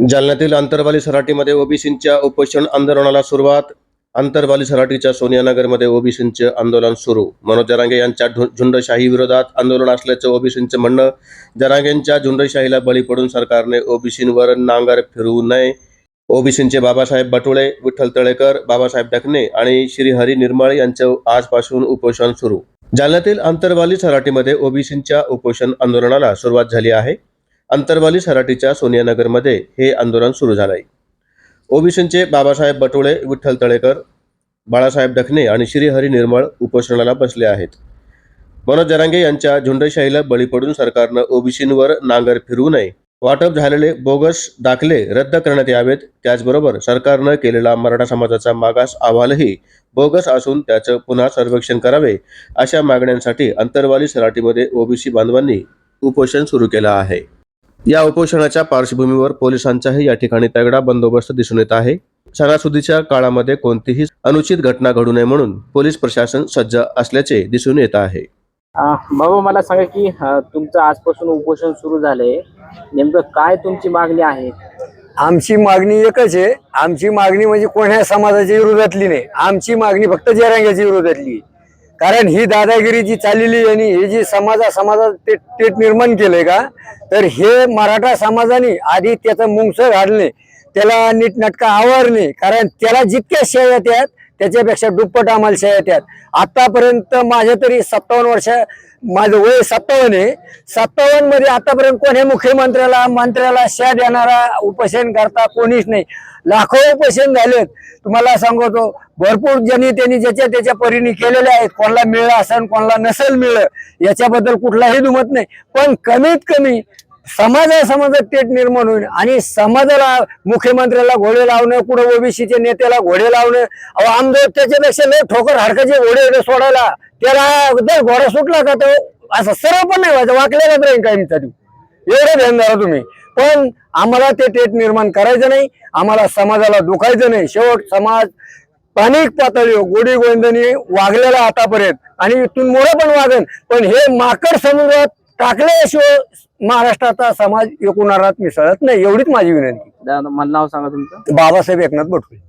जालन्यातील आंतरवाली सराटीमध्ये ओबीसींच्या उपोषण आंदोलनाला सुरुवात. आंतरवाली सराटीच्या सोनियानगरमध्ये ओबीसींचे आंदोलन सुरू. मनोज जरांगे यांच्या ढु- झुंडशाही विरोधात आंदोलन असल्याचं ओबीसींचं म्हणणं. जरांगेंच्या झुंडशाहीला बळी पडून सरकारने ओबीसींवर नांगर फिरवू नये. ओबीसींचे बाबासाहेब बटुळे विठ्ठल तळेकर बाबासाहेब डकणे आणि श्रीहरी निर्मळ यांचं आजपासून उपोषण सुरू. जालन्यातील आंतरवाली सराटीमध्ये ओबीसींच्या उपोषण आंदोलनाला सुरुवात झाली आहे. अंतरवाली सराटीच्या सोनियानगरमध्ये हे आंदोलन सुरू झालंय. ओबीसींचे बाबासाहेब बटोळे विठ्ठल तळेकर बाळासाहेब डखणे आणि श्रीहरी निर्मळ उपोषणाला बसले आहेत. मनोज जरांगे यांच्या झुंडशाहीला बळी पडून सरकारनं ओबीसींवर नांगर फिरवू नये वाटप झालेले बोगस दाखले रद्द करण्यात यावेत त्याचबरोबर सरकारनं केलेला मराठा समाजाचा मागास अहवालही बोगस असून त्याचं पुन्हा सर्वेक्षण करावे अशा मागण्यांसाठी अंतरवाली सराटीमध्ये ओबीसी बांधवांनी उपोषण सुरू केलं आहे. या उपोषणाच्या पार्श्वभूमीवर पोलिसांचाही या ठिकाणी तगडा बंदोबस्त दिसून येत आहे. सणासुदीच्या काळामध्ये कोणतीही अनुचित घटना घडू नये म्हणून पोलीस प्रशासन सज्ज असल्याचे दिसून येत आहे. बाबा मला सांगा की तुमचं आजपासून उपोषण सुरू झालंय. नेमकं काय तुमची मागणी आहे? आमची मागणी एकच आहे. आमची मागणी म्हणजे कोण्या समाजाच्या विरोधातली नाही. आमची मागणी फक्त जरांग्याच्या विरोधातली आहे. कारण ही दादागिरी जी चाललेली आणि हे जी समाजा समाजात ते तेट निर्माण केलंय का तर हे मराठा समाजाने आधी त्याचं मुंगस घालणे त्याला नीटनाटका आवरणे कारण त्याला जितक्या शेया त्यात त्याच्यापेक्षा दुप्पट आम्हाला शेया येतात. आतापर्यंत माझ्या तरी सत्तावन्न वर्ष माझं वय सत्तावन्न आहे. सत्तावन्नमध्ये आतापर्यंत कोणी मुख्यमंत्र्याला मंत्र्याला शा देणारा उपोषण करता कोणीच नाही. लाखो उपोषण झालेत. तुम्हाला सांगतो भरपूर ज्यांनी त्यांनी ज्याच्या त्याच्या परीने केलेल्या आहेत. कोणाला मिळलं असेल कोणाला नसेल मिळलं याच्याबद्दल कुठलाही दुमत नाही. पण कमीत कमी समाजा समाजात तेट निर्माण होईल आणि समाजाला मुख्यमंत्र्याला घोडे लावणं कुठं ओबीसीच्या नेत्याला घोडे लावणं अहो आमदार त्याच्यापेक्षा लय ठोकर हडकाचे घोडे सोडायला. त्याला जर घोडा सुटला का तो असं सरळ पण नाही व्हायचं वाकलेला राहील काय तरी एवढं ध्यान धरा तुम्ही. पण आम्हाला ते टेट निर्माण करायचं नाही आम्हाला समाजाला दुखायचं नाही. शेवट समाज स्थानिक पातळीवर गोडी गोविंदांनी वागलेला आतापर्यंत. आणि इथून मुळं पण वागन. पण हे माकड समुद्रात टाकल्याशिवाय महाराष्ट्राचा समाज एकूणारात मिसळत नाही एवढीच माझी विनंती. मला नाव सांगा तुमचं. बाबासाहेब एकनाथ बटुळे